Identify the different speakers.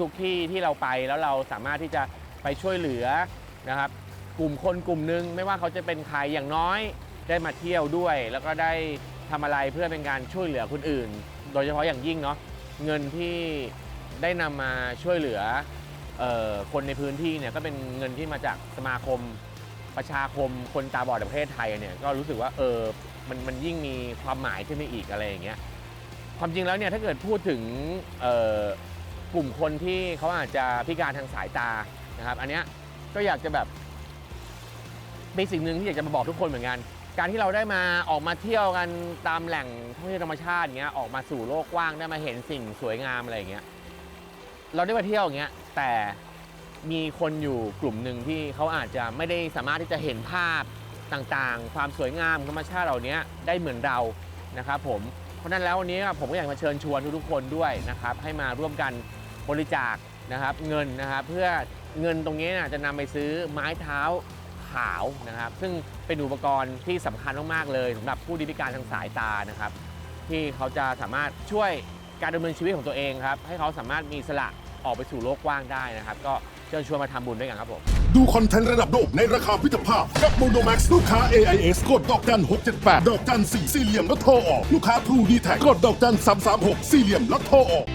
Speaker 1: ทุกๆที่ที่เราไปแล้วเราสามารถที่จะไปช่วยเหลือนะครับ กลุ่มคนกลุ่มหนึ่งไม่ว่าเขาจะเป็นใครอย่างน้อย ได้มาเที่ยวด้วย แล้วก็ได้ทำอะไรเพื่อเป็นการช่วยเหลือคนอื่น โดยเฉพาะอย่างยิ่งเนาะเงินที่ได้นำมาช่วยเหลือออคนในพื้นที่เนี่ยก็เป็นเงินที่มาจากสมาคมประชาคมคนตาบอดประเทศไทยเนี่ยก็รู้สึกว่าเออมันมันยิ่งมีความหมายขึ้นไปอีกอะไรอย่างเงี้ยความจริงแล้วเนี่ยถ้าเกิดพูดถึงเอ่อ กลุ่มคนที่เขาอาจจะพิการทางสายตานะครับ อันเนี้ยก็อยากจะแบบเป็นสิ่งหนึ่งที่อยากจะมาบอกทุกคนเหมือนกัน การที่เราได้มาออกมาเที่ยวกันตามแหล่งท่องเที่ยวธรรมชาติอย่างเงี้ยออกมาสู่โลกกว้างได้มาเห็นสิ่งสวยงามอะไรอย่างเงี้ยเราได้มาเที่ยวอย่างเงี้ยแต่มีคนอยู่กลุ่มหนึ่งที่เขาอาจจะไม่ได้สามารถที่จะเห็นภาพต่างๆ ความสวยงามธรรมชาติเหล่านี้ได้เหมือนเรานะครับผมเพราะฉะนั้นแล้ววันนี้ผมก็อยากมาเชิญชวนทุกๆคนด้วยนะครับให้มาร่วมกัน บริจาคนะครับเงินนะครับเพื่อเงินตรงนี้นยจะนำไปซื้อไม้เท้าขาวนะครับ ซึ่งเป็นอุปกรณ์ที่สำคัญมากๆเลยสำหรับผู้ที่พิการทางสายตานะครับ ที่เขาจะสามารถช่วยการดำเนินชีวิตของตัวเองครับให้เขาสามารถมีสละออกไปสู่โลกกว้างได้นะครับ ก็เชิญชวนมาทำบุญด้วยกันครับผม
Speaker 2: ดูคอนเทนต์ระดับโลกในราคาพิจภาพ กับ Mono Max ลูกค้า AIS กดดอกจัน 678 ดอกจัน4สี่เหลี่ยมแล้วโทรออก ลูกค้า True d t แทกดดอกจัน336 สี่เหลี่ยมแล้วโทรออก